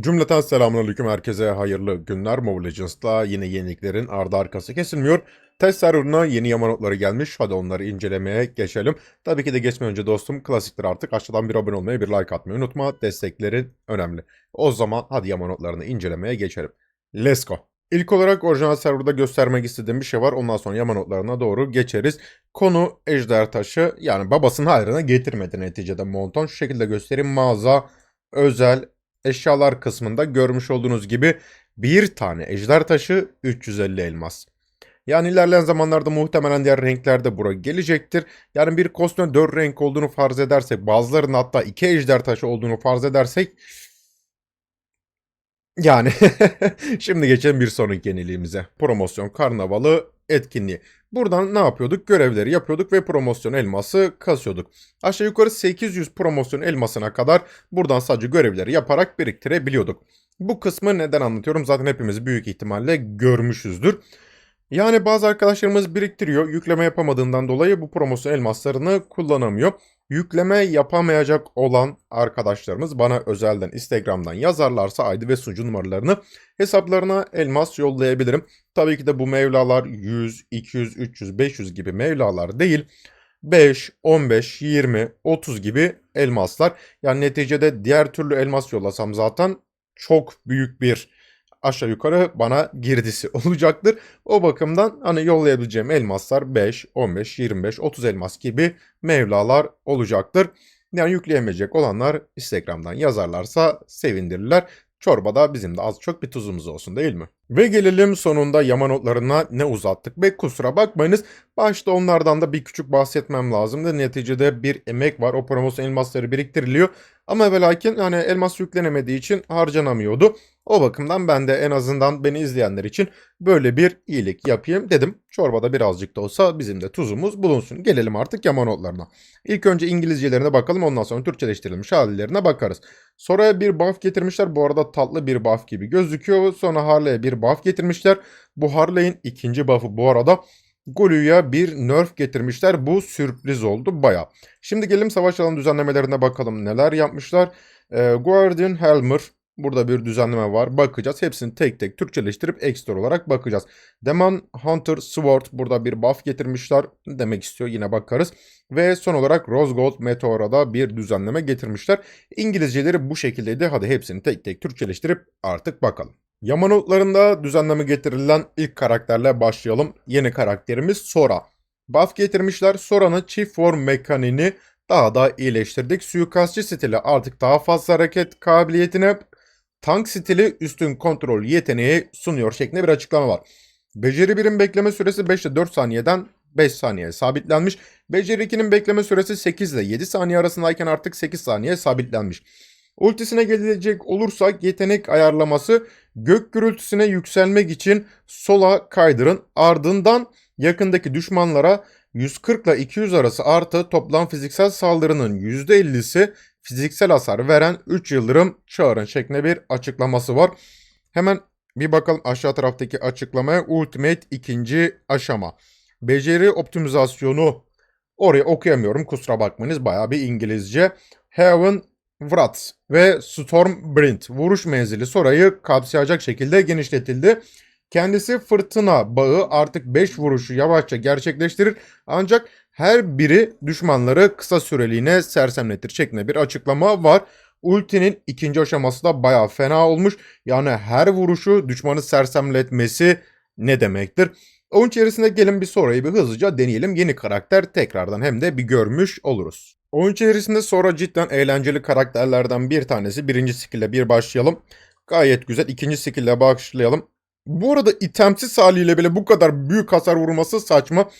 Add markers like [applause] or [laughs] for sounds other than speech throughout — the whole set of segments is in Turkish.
Cümleten selamünaleyküm herkese hayırlı günler. Mobile Legends'la yine yeniliklerin ardı arkası kesilmiyor. Test serverına yeni yama notları gelmiş. Hadi onları incelemeye geçelim. Tabii ki de geçmeden önce dostum klasiktir artık. Aşağıdan bir abone olmayı bir like atmayı unutma. Desteklerin önemli. O zaman hadi yama notlarını incelemeye geçelim. Let's go. İlk olarak orijinal serverda göstermek istediğim bir şey var. Ondan sonra yama notlarına doğru geçeriz. Konu ejder taşı yani babasının hayrına getirmedi neticede Monton. Şu şekilde göstereyim. Mağaza, özel, eşyalar kısmında görmüş olduğunuz gibi bir tane ejder taşı 350 elmas. Yani ilerleyen zamanlarda muhtemelen diğer renklerde bura gelecektir. Yani bir kostümün 4 renk olduğunu farz edersek, bazılarının hatta 2 ejder taşı olduğunu farz edersek yani [laughs] şimdi geçelim bir sonraki yeniliğimize. Promosyon karnavalı etkinliği. Buradan ne yapıyorduk? Görevleri yapıyorduk ve promosyon elması kasıyorduk. Aşağı yukarı 800 promosyon elmasına kadar buradan sadece görevleri yaparak biriktirebiliyorduk. Bu kısmı neden anlatıyorum? Zaten hepimiz büyük ihtimalle görmüşüzdür. Yani bazı arkadaşlarımız biriktiriyor. Yükleme yapamadığından dolayı bu promosyon elmaslarını kullanamıyor. Yükleme yapamayacak olan arkadaşlarımız bana özelden Instagram'dan yazarlarsa ID ve sunucu numaralarını hesaplarına elmas yollayabilirim. Tabii ki de bu mevlalar 100, 200, 300, 500 gibi mevlalar değil. 5, 15, 20, 30 gibi elmaslar. Yani neticede diğer türlü elmas yollasam zaten çok büyük bir aşağı yukarı bana girdisi [laughs] olacaktır. O bakımdan hani yollayabileceğim elmaslar 5, 15, 25, 30 elmas gibi mevlalar olacaktır. Yani yükleyemeyecek olanlar Instagram'dan yazarlarsa sevindirirler. Çorbada bizim de az çok bir tuzumuz olsun değil mi? Ve gelelim sonunda yama notlarına ne uzattık ve kusura bakmayınız başta onlardan da bir küçük bahsetmem lazımdı. Neticede bir emek var o promosyon elmasları biriktiriliyor ama ve lakin hani elmas yüklenemediği için harcanamıyordu. O bakımdan ben de en azından beni izleyenler için böyle bir iyilik yapayım dedim. Çorbada birazcık da olsa bizim de tuzumuz bulunsun. Gelelim artık yama notlarına. İlk önce İngilizcelerine bakalım ondan sonra Türkçeleştirilmiş hallerine bakarız. Sonra bir buff getirmişler. Bu arada tatlı bir buff gibi gözüküyor. Sonra Harley'e bir buff getirmişler. Bu Harley'in ikinci buff'ı bu arada Golu'ya bir nerf getirmişler. Bu sürpriz oldu baya. Şimdi gelelim savaş alanı düzenlemelerine bakalım neler yapmışlar. Ee, Guardian Helmer Burada bir düzenleme var. Bakacağız. Hepsini tek tek Türkçeleştirip ekstra olarak bakacağız. Demon Hunter Sword burada bir buff getirmişler. Demek istiyor yine bakarız. Ve son olarak Rose Gold Meteor'a da bir düzenleme getirmişler. İngilizceleri bu şekildeydi. Hadi hepsini tek tek Türkçeleştirip artık bakalım. Yamanotlarında düzenleme getirilen ilk karakterle başlayalım. Yeni karakterimiz Sora. Buff getirmişler. Sora'nın çift form mekaniğini daha da iyileştirdik. Suikastçı stili artık daha fazla hareket kabiliyetine tank stili üstün kontrol yeteneği sunuyor şeklinde bir açıklama var. Beceri 1'in bekleme süresi 5 ile 4 saniyeden 5 saniye sabitlenmiş. Beceri 2'nin bekleme süresi 8 ile 7 saniye arasındayken artık 8 saniye sabitlenmiş. Ultisine gelecek olursak yetenek ayarlaması gök gürültüsüne yükselmek için sola kaydırın. Ardından yakındaki düşmanlara 140 ile 200 arası artı toplam fiziksel saldırının %50'si fiziksel hasar veren 3 yıldırım çağırın şeklinde bir açıklaması var. Hemen bir bakalım aşağı taraftaki açıklamaya Ultimate ikinci aşama. Beceri optimizasyonu orayı okuyamıyorum kusura bakmayınız baya bir İngilizce. Heaven Wrath ve Storm Brint vuruş menzili Sora'yı kapsayacak şekilde genişletildi. Kendisi fırtına bağı artık 5 vuruşu yavaşça gerçekleştirir ancak her biri düşmanları kısa süreliğine sersemletir şeklinde bir açıklama var. Ultinin ikinci aşaması da baya fena olmuş. Yani her vuruşu düşmanı sersemletmesi ne demektir? Oyun içerisinde gelin bir sonrayı bir hızlıca deneyelim. Yeni karakter tekrardan hem de bir görmüş oluruz. Oyun içerisinde sonra cidden eğlenceli karakterlerden bir tanesi. Birinci skill bir başlayalım. Gayet güzel. İkinci skill başlayalım. Bu arada itemsiz haliyle bile bu kadar büyük hasar vurması saçma.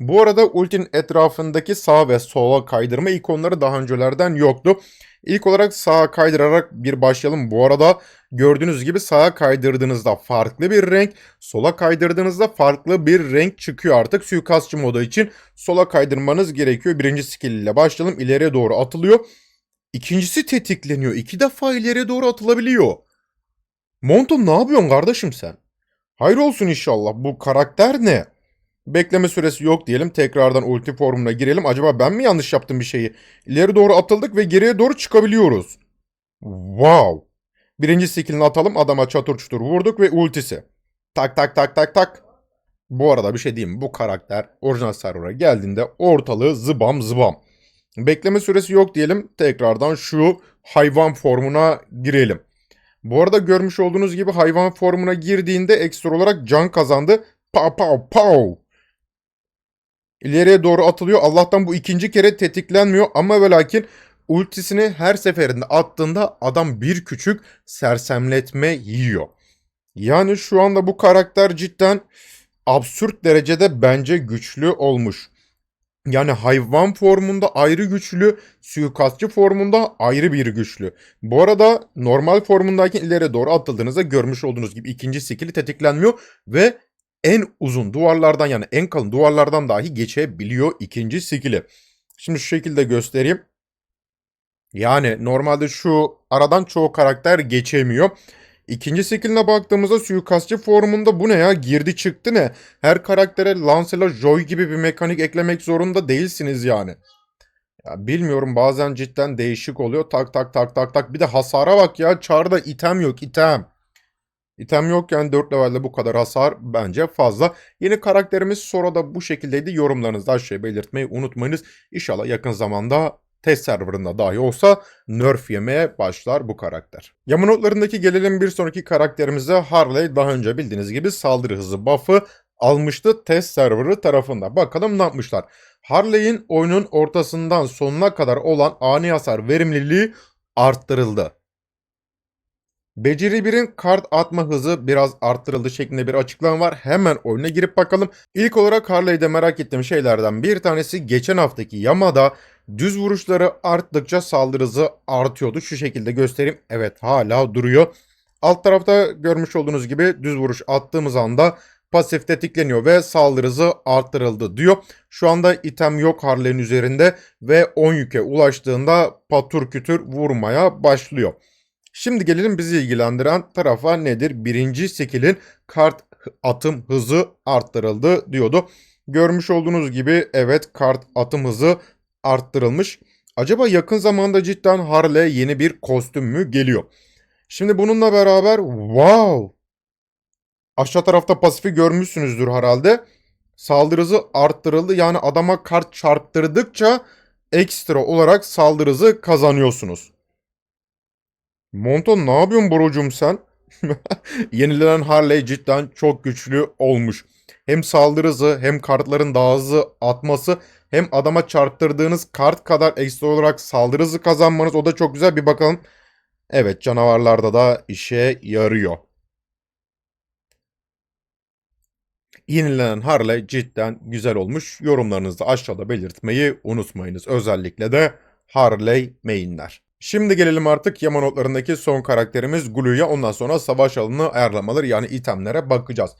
Bu arada ultinin etrafındaki sağ ve sola kaydırma ikonları daha öncelerden yoktu. İlk olarak sağa kaydırarak bir başlayalım. Bu arada gördüğünüz gibi sağa kaydırdığınızda farklı bir renk, sola kaydırdığınızda farklı bir renk çıkıyor artık. Suikastçı modu için sola kaydırmanız gerekiyor. Birinci skill ile başlayalım. İleriye doğru atılıyor. İkincisi tetikleniyor. İki defa ileriye doğru atılabiliyor. Monton ne yapıyorsun kardeşim sen? Hayır olsun inşallah. Bu karakter ne? Bekleme süresi yok diyelim. Tekrardan ulti formuna girelim. Acaba ben mi yanlış yaptım bir şeyi? İleri doğru atıldık ve geriye doğru çıkabiliyoruz. Wow. Birinci skillini atalım. Adama çatır çutur vurduk ve ultisi. Tak tak tak tak tak. Bu arada bir şey diyeyim? Bu karakter orijinal server'a geldiğinde ortalığı zıbam zıbam. Bekleme süresi yok diyelim. Tekrardan şu hayvan formuna girelim. Bu arada görmüş olduğunuz gibi hayvan formuna girdiğinde ekstra olarak can kazandı. Pow pow pow. İleriye doğru atılıyor. Allah'tan bu ikinci kere tetiklenmiyor ama ve lakin ultisini her seferinde attığında adam bir küçük sersemletme yiyor. Yani şu anda bu karakter cidden absürt derecede bence güçlü olmuş. Yani hayvan formunda ayrı güçlü, suikastçı formunda ayrı bir güçlü. Bu arada normal formundayken ileri doğru atıldığınızda görmüş olduğunuz gibi ikinci skill'i tetiklenmiyor ve en uzun duvarlardan yani en kalın duvarlardan dahi geçebiliyor ikinci skill'i. Şimdi şu şekilde göstereyim. Yani normalde şu aradan çoğu karakter geçemiyor. İkinci skilline baktığımızda suikastçı formunda bu ne ya girdi çıktı ne? Her karaktere Lancelot Joy gibi bir mekanik eklemek zorunda değilsiniz yani. Ya bilmiyorum bazen cidden değişik oluyor. Tak tak tak tak tak. Bir de hasara bak ya. Çarda item yok item. İtem yok yani 4 levelde bu kadar hasar bence fazla. Yeni karakterimiz sonra da bu şekildeydi. Yorumlarınızda aşağıya belirtmeyi unutmayınız. İnşallah yakın zamanda test serverında dahi olsa nerf yemeye başlar bu karakter. Yama notlarındaki gelelim bir sonraki karakterimize Harley daha önce bildiğiniz gibi saldırı hızı buff'ı almıştı test serverı tarafında. Bakalım ne yapmışlar. Harley'in oyunun ortasından sonuna kadar olan ani hasar verimliliği arttırıldı. Beceri 1'in kart atma hızı biraz arttırıldı şeklinde bir açıklama var. Hemen oyuna girip bakalım. İlk olarak Harley'de merak ettiğim şeylerden bir tanesi geçen haftaki Yama'da düz vuruşları arttıkça saldırı hızı artıyordu. Şu şekilde göstereyim. Evet hala duruyor. Alt tarafta görmüş olduğunuz gibi düz vuruş attığımız anda pasif tetikleniyor ve saldırı hızı arttırıldı diyor. Şu anda item yok Harley'in üzerinde ve 10 yüke ulaştığında patur kütür vurmaya başlıyor. Şimdi gelelim bizi ilgilendiren tarafa nedir? Birinci skill'in kart atım hızı arttırıldı diyordu. Görmüş olduğunuz gibi evet kart atım hızı arttırılmış. Acaba yakın zamanda cidden Harley yeni bir kostüm mü geliyor? Şimdi bununla beraber wow aşağı tarafta pasifi görmüşsünüzdür herhalde. Saldırı hızı arttırıldı. Yani adama kart çarptırdıkça ekstra olarak saldırı hızı kazanıyorsunuz. Monton ne yapıyorsun Borocum sen? [laughs] Yenilenen Harley cidden çok güçlü olmuş. Hem saldırı hızı hem kartların daha hızlı atması hem adama çarptırdığınız kart kadar ekstra olarak saldırı hızı kazanmanız o da çok güzel bir bakalım. Evet canavarlarda da işe yarıyor. Yenilenen Harley cidden güzel olmuş. Yorumlarınızı aşağıda belirtmeyi unutmayınız. Özellikle de Harley mainler. Şimdi gelelim artık yama notlarındaki son karakterimiz Glue'ya. Ondan sonra savaş alanı ayarlamaları yani itemlere bakacağız.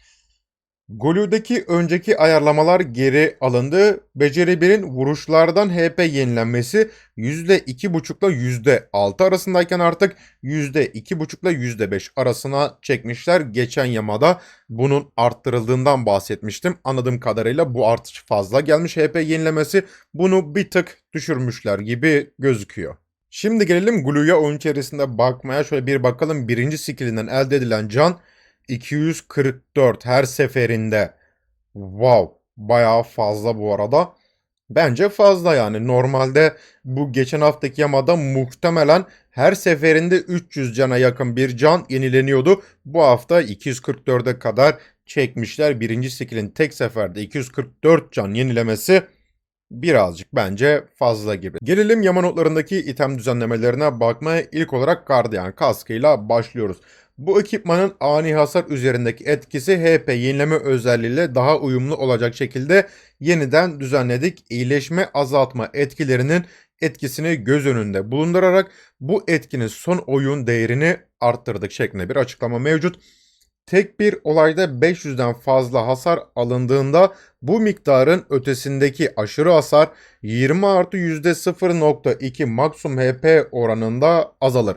Glue'daki önceki ayarlamalar geri alındı. Beceri 1'in vuruşlardan HP yenilenmesi %2.5 ile %6 arasındayken artık %2.5 ile %5 arasına çekmişler. Geçen yamada bunun arttırıldığından bahsetmiştim. Anladığım kadarıyla bu artış fazla gelmiş HP yenilemesi. Bunu bir tık düşürmüşler gibi gözüküyor. Şimdi gelelim Glue'ya oyun içerisinde bakmaya. Şöyle bir bakalım. Birinci skillinden elde edilen can 244 her seferinde. Wow. Bayağı fazla bu arada. Bence fazla yani. Normalde bu geçen haftaki yamada muhtemelen her seferinde 300 cana yakın bir can yenileniyordu. Bu hafta 244'e kadar çekmişler. Birinci skillin tek seferde 244 can yenilemesi birazcık bence fazla gibi. Gelelim yama notlarındaki item düzenlemelerine bakmaya ilk olarak gardiyan kaskıyla başlıyoruz. Bu ekipmanın ani hasar üzerindeki etkisi HP yenileme özelliğiyle daha uyumlu olacak şekilde yeniden düzenledik. İyileşme azaltma etkilerinin etkisini göz önünde bulundurarak bu etkinin son oyun değerini arttırdık şeklinde bir açıklama mevcut. Tek bir olayda 500'den fazla hasar alındığında bu miktarın ötesindeki aşırı hasar 20 artı %0.2 maksimum HP oranında azalır.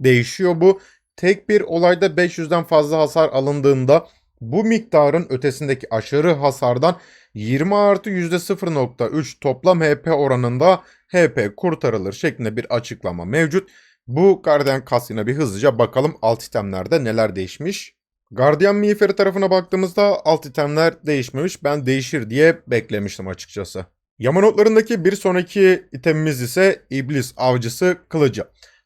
Değişiyor bu. Tek bir olayda 500'den fazla hasar alındığında bu miktarın ötesindeki aşırı hasardan 20 artı %0.3 toplam HP oranında HP kurtarılır şeklinde bir açıklama mevcut. Bu Guardian Casting'e bir hızlıca bakalım alt itemlerde neler değişmiş. Guardian miğferi tarafına baktığımızda alt itemler değişmemiş. Ben değişir diye beklemiştim açıkçası. Yama notlarındaki bir sonraki itemimiz ise İblis Avcısı Kılıcı.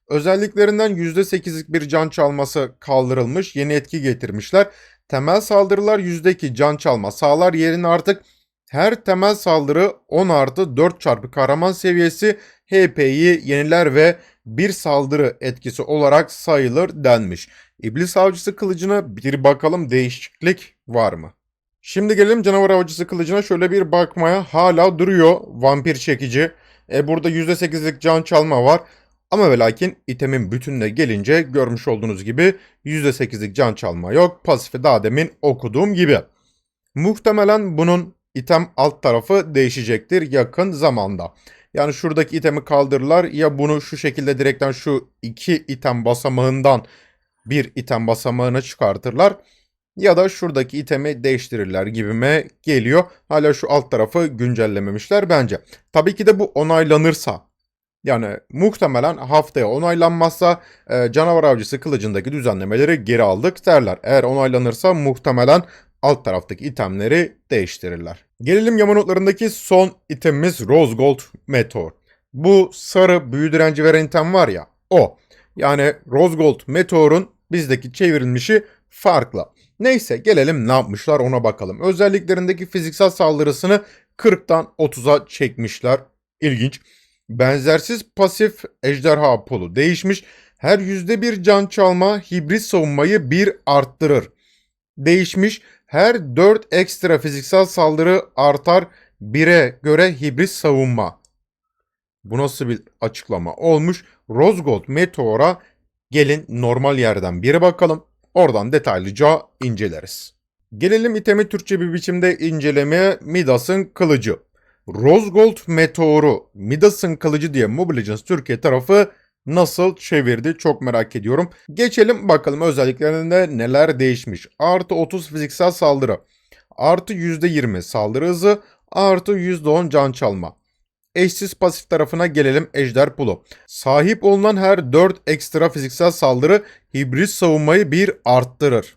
Özelliklerinden %8'lik bir can çalması kaldırılmış, yeni etki getirmişler. Temel saldırılar %2 can çalma sağlar yerine artık her temel saldırı 10 artı 4 çarpı kahraman seviyesi HP'yi yeniler ve bir saldırı etkisi olarak sayılır denmiş. İblis Avcısı kılıcına bir bakalım değişiklik var mı? Şimdi gelelim canavar avcısı kılıcına şöyle bir bakmaya. Hala duruyor vampir çekici. E burada %8'lik can çalma var. Ama ve lakin itemin bütününe gelince görmüş olduğunuz gibi %8'lik can çalma yok. Pasifi daha demin okuduğum gibi. Muhtemelen bunun item alt tarafı değişecektir yakın zamanda. Yani şuradaki itemi kaldırırlar ya bunu şu şekilde direkten şu iki item basamağından bir item basamağına çıkartırlar ya da şuradaki itemi değiştirirler gibime geliyor. Hala şu alt tarafı güncellememişler bence. Tabii ki de bu onaylanırsa yani muhtemelen haftaya onaylanmazsa e, canavar avcısı kılıcındaki düzenlemeleri geri aldık derler. Eğer onaylanırsa muhtemelen alt taraftaki itemleri değiştirirler. Gelelim yama notlarındaki son itemimiz Rose Gold Meteor. Bu sarı büyü direnci veren item var ya o. Yani Rose Gold Meteor'un bizdeki çevrilmişi farklı. Neyse gelelim ne yapmışlar ona bakalım. Özelliklerindeki fiziksel saldırısını 40'tan 30'a çekmişler. İlginç. Benzersiz pasif ejderha polu değişmiş. Her %1 can çalma hibrit savunmayı 1 arttırır. Değişmiş. Her 4 ekstra fiziksel saldırı artar 1'e göre hibrit savunma. Bu nasıl bir açıklama olmuş? Rose Gold Meteor'a gelin normal yerden biri bakalım. Oradan detaylıca inceleriz. Gelelim itemi Türkçe bir biçimde incelemeye Midas'ın kılıcı. Rose Gold Meteor'u Midas'ın kılıcı diye Mobile Legends Türkiye tarafı nasıl çevirdi çok merak ediyorum. Geçelim bakalım özelliklerinde neler değişmiş. Artı 30 fiziksel saldırı, artı %20 saldırı hızı, artı %10 can çalma. Eşsiz pasif tarafına gelelim Ejder Pulu. Sahip olunan her 4 ekstra fiziksel saldırı hibrit savunmayı bir arttırır.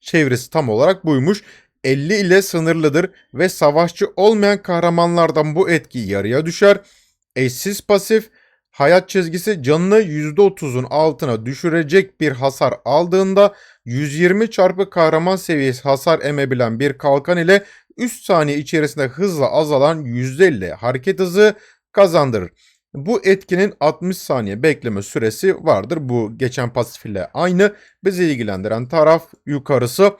Çevresi tam olarak buymuş. 50 ile sınırlıdır ve savaşçı olmayan kahramanlardan bu etki yarıya düşer. Eşsiz pasif hayat çizgisi canını %30'un altına düşürecek bir hasar aldığında 120 çarpı kahraman seviyesi hasar emebilen bir kalkan ile 3 saniye içerisinde hızla azalan %50 hareket hızı kazandırır. Bu etkinin 60 saniye bekleme süresi vardır. Bu geçen pasif ile aynı. Bizi ilgilendiren taraf yukarısı.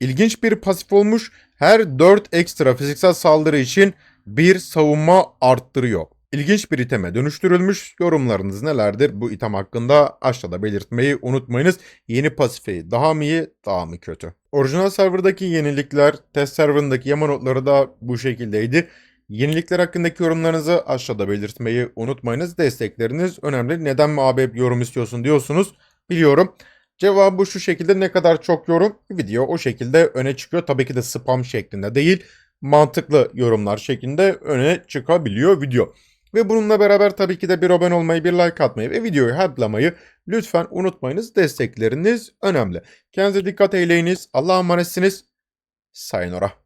İlginç bir pasif olmuş. Her 4 ekstra fiziksel saldırı için bir savunma arttırıyor. İlginç bir iteme dönüştürülmüş. Yorumlarınız nelerdir bu item hakkında aşağıda belirtmeyi unutmayınız. Yeni pasifi daha mı iyi daha mı kötü? Orijinal serverdaki yenilikler, test serverındaki yama notları da bu şekildeydi. Yenilikler hakkındaki yorumlarınızı aşağıda belirtmeyi unutmayınız. Destekleriniz önemli. Neden mi abi yorum istiyorsun diyorsunuz. Biliyorum. Cevabı şu şekilde ne kadar çok yorum video o şekilde öne çıkıyor. Tabii ki de spam şeklinde değil mantıklı yorumlar şeklinde öne çıkabiliyor video. Ve bununla beraber tabii ki de bir abone olmayı, bir like atmayı ve videoyu hype'lamayı lütfen unutmayınız. Destekleriniz önemli. Kendinize dikkat eyleyiniz. Allah'a emanetsiniz. Sayonara.